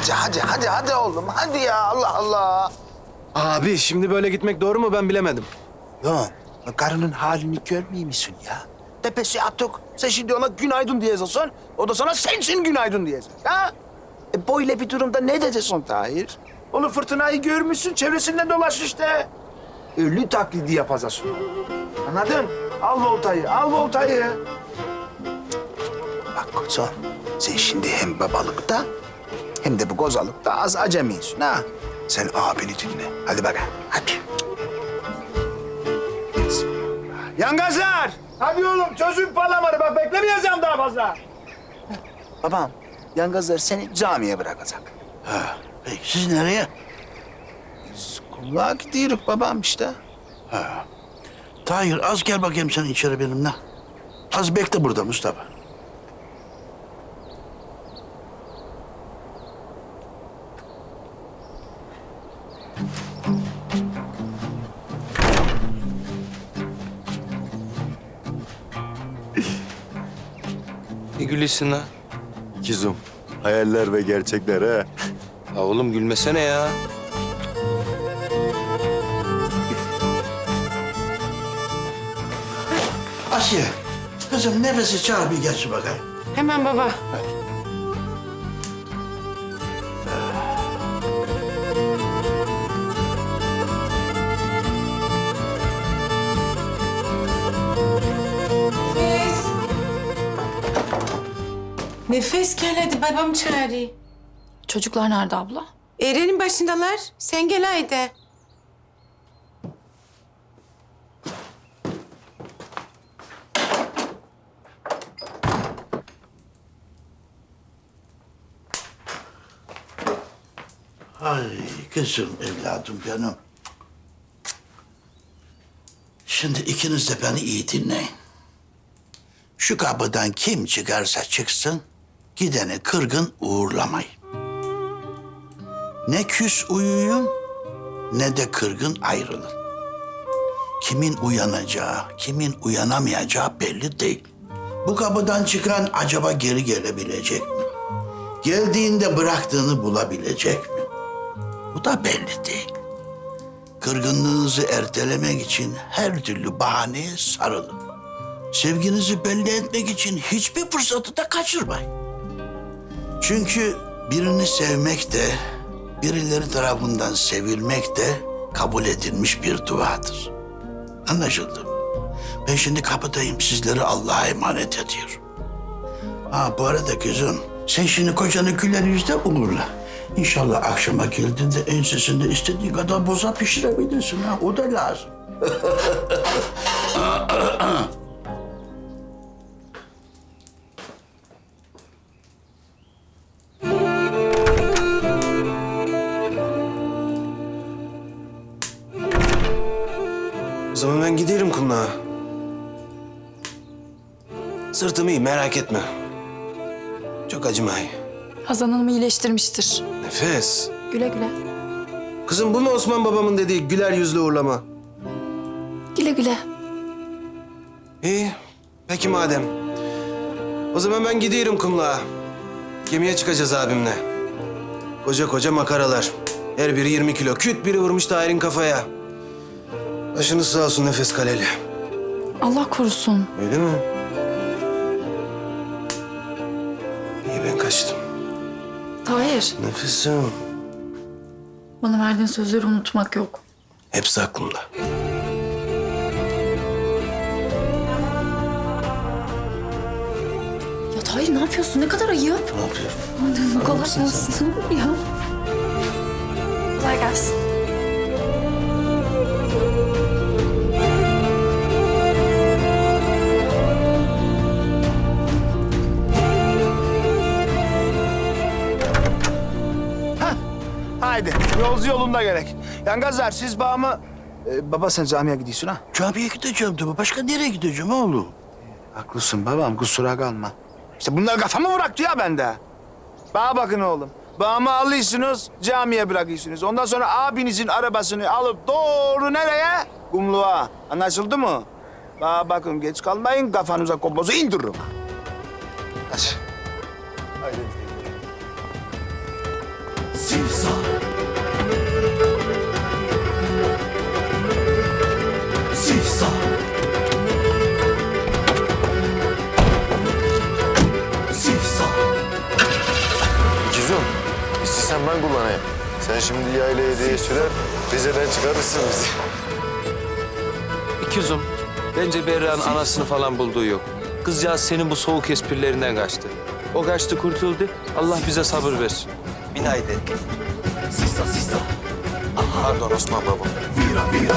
Hadi hadi hadi hadi oğlum hadi ya Allah Allah. Abi şimdi böyle gitmek doğru mu ben bilemedim. Yok karının halini görmüyor musun ya? Tepesi atık. Sen şimdi ona günaydın diyeceksin. O da sana sensin günaydın diyecek. Ha? E böyle bir durumda ne diyeceksin Tahir? Onu fırtınayı görmüşsün, çevresinden dolaş işte. Ölü taklidi yapacaksın. Anladın? Al voltayı, al voltayı. Bak kuzum, sen şimdi hem babalıkta hem de bu gozalıkta az acemisin ha. Sen abini dinle. Hadi bakalım, hadi. Yangazlar! Hadi oğlum çözün palamarı bak beklemeyeceğim daha fazla. Babam, yangazlar seni camiye bırakacak. Peki siz nereye? Kulluğa gidiyoruz babam işte. Tahir az gel bakayım sen içeri benimle. Az bekle burada Mustafa. Ne gülüyorsun lan? İkizum. Hayaller ve gerçekler ha. Ya oğlum gülmesene ya. Asiye, kızım nefesi çağır bir geçsin bakayım. Hemen baba. Nefes. Nefes gel hadi babam çağırıyor. Çocuklar nerede abla? Eren'in başındalar. Sen gel haydi. Ay kızım evladım benim. Şimdi ikiniz de beni iyi dinleyin. Şu kapıdan kim çıkarsa çıksın, gideni kırgın uğurlamayın. Ne küs uyuyun, ne de kırgın ayrılın. Kimin uyanacağı, kimin uyanamayacağı belli değil. Bu kapıdan çıkan acaba geri gelebilecek mi? Geldiğinde bıraktığını bulabilecek mi? Bu da belli değil. Kırgınlığınızı ertelemek için her türlü bahaneye sarılın. Sevginizi belli etmek için hiçbir fırsatı da kaçırmayın. Çünkü birini sevmek de, birileri tarafından sevilmek de kabul edilmiş bir duadır. Anlaşıldı mı? Ben şimdi kapıdayım. Sizleri Allah'a emanet ediyorum. Ha bu arada kızım, sen şimdi kocanı güler yüzle uğurla. İnşallah akşama geldiğinde ensesinde istediğin kadar boza pişirebilirsin ha. O da lazım. zaman ben giderim kundağa. Sırtım iyi merak etme. Çok acımay. Hazan Hanım iyileştirmiştir. Nefes. Güle güle. Kızım bu mu Osman babamın dediği güler yüzlü uğurlama? Güle güle. İyi. Peki madem. O zaman ben gidiyorum kumluğa. Gemiye çıkacağız abimle. Koca koca makaralar. Her biri 20 kilo. Küt biri vurmuş Tahir'in kafaya. Başınız sağ olsun Nefes Kaleli. Allah korusun. Öyle mi? İyi ben kaçtım. Tahir, Nefesim. bana verdiğin sözleri unutmak yok. Hepsi aklımda. Ya Tahir ne yapıyorsun? Ne kadar ayıp. Ne yapıyorum? Kolay gelsin. ya. Kolay gelsin. Yolcu yolunda gerek. Yangazlar siz bağımı... Ee, baba sen camiye gidiyorsun ha? Camiye gideceğim tabii. Başka nereye gideceğim oğlum? Haklısın babam kusura kalma. İşte bunlar kafamı bıraktı ya bende. Bana bakın oğlum. Bağımı alıyorsunuz, camiye bırakıyorsunuz. Ondan sonra abinizin arabasını alıp doğru nereye? Kumluğa. Anlaşıldı mı? Bana bakın geç kalmayın, kafanıza kopozu indiririm. Hadi. Haydi. Sen şimdi yaylaya diye sürer, Rize'den çıkarırsın bizi. İkizum, bence Berra'nın anasını falan bulduğu yok. Kızcağız senin bu soğuk esprilerinden kaçtı. O kaçtı kurtuldu. Allah bize sabır versin. Bin haydi. Sisa, sisa. Pardon Osman baba. Vira, vira.